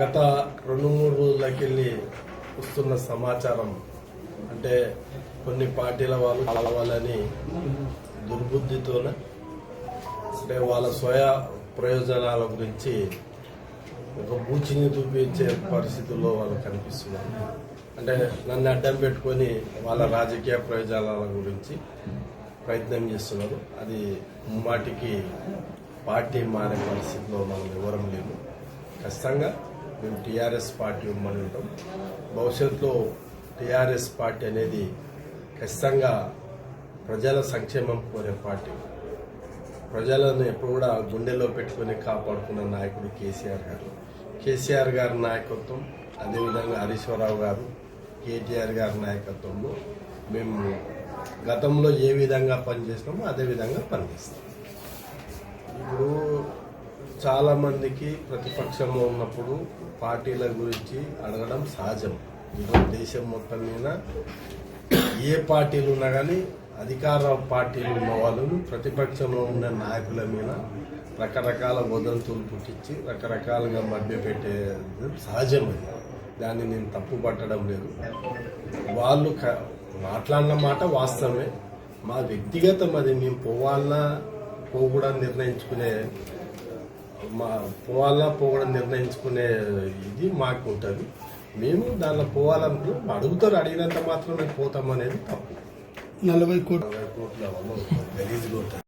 గత రెండు మూడు రోజులకెళ్ళి వస్తున్న సమాచారం అంటే కొన్ని పార్టీల వాళ్ళు కలవాలని దుర్బుద్ధితోనే అంటే వాళ్ళ స్వయ ప్రయోజనాల గురించి ఒక బూచిని చూపించే పరిస్థితుల్లో వాళ్ళు కనిపిస్తున్నారు. అంటే నన్ను అడ్డం పెట్టుకొని వాళ్ళ రాజకీయ ప్రయోజనాల గురించి ప్రయత్నం చేస్తున్నారు. అది ముమ్మాటికి పార్టీ మారే పరిస్థితిలో మనం ఎవరం లేము. ఖచ్చితంగా మేము టీఆర్ఎస్ పార్టీ ఉమ్మని ఉంటాం. భవిష్యత్తులో టీఆర్ఎస్ పార్టీ అనేది ఖచ్చితంగా ప్రజల సంక్షేమం కోరే పార్టీ. ప్రజలను ఎప్పుడు కూడా గుండెలో పెట్టుకొని కాపాడుకున్న నాయకుడు కేసీఆర్ గారు. కేసీఆర్ గారి నాయకత్వం అదేవిధంగా హరీశ్వరరావు గారు కేటీఆర్ గారి నాయకత్వంలో మేము గతంలో ఏ విధంగా పనిచేసినామో అదే విధంగా పనిచేస్తాం. ఇప్పుడు చాలా మందికి ప్రతిపక్షంలో ఉన్నప్పుడు పార్టీల గురించి అడగడం సహజం. ఈరోజు దేశం మొత్తం మీద ఏ పార్టీలు ఉన్నా కానీ అధికార పార్టీలు ఉన్న వాళ్ళు ప్రతిపక్షంలో ఉన్న నాయకుల మీద రకరకాల వదంతులు పుట్టించి రకరకాలుగా మభ్యపెట్టే సహజం అది. దాన్ని నేను తప్పు పట్టడం లేదు. వాళ్ళు క- మాట్లాడిన మాట వాస్తవమే. మా వ్యక్తిగతం అది మేము పోవాలన్నా పోకూడదు నిర్ణయించుకునే మా పోవాలన్నా పోకూడదు నిర్ణయించుకునే ఇది మాకు ఉంటుంది మేము దానిలో పోవాలనుకున్నాం. అడుగుతారు అడిగినంత మాత్రమే పోతాం అనేది తప్పు. నలభై కోట్లు నలభై కోట్ల వల్ల గలీజ్గా ఉంటుంది.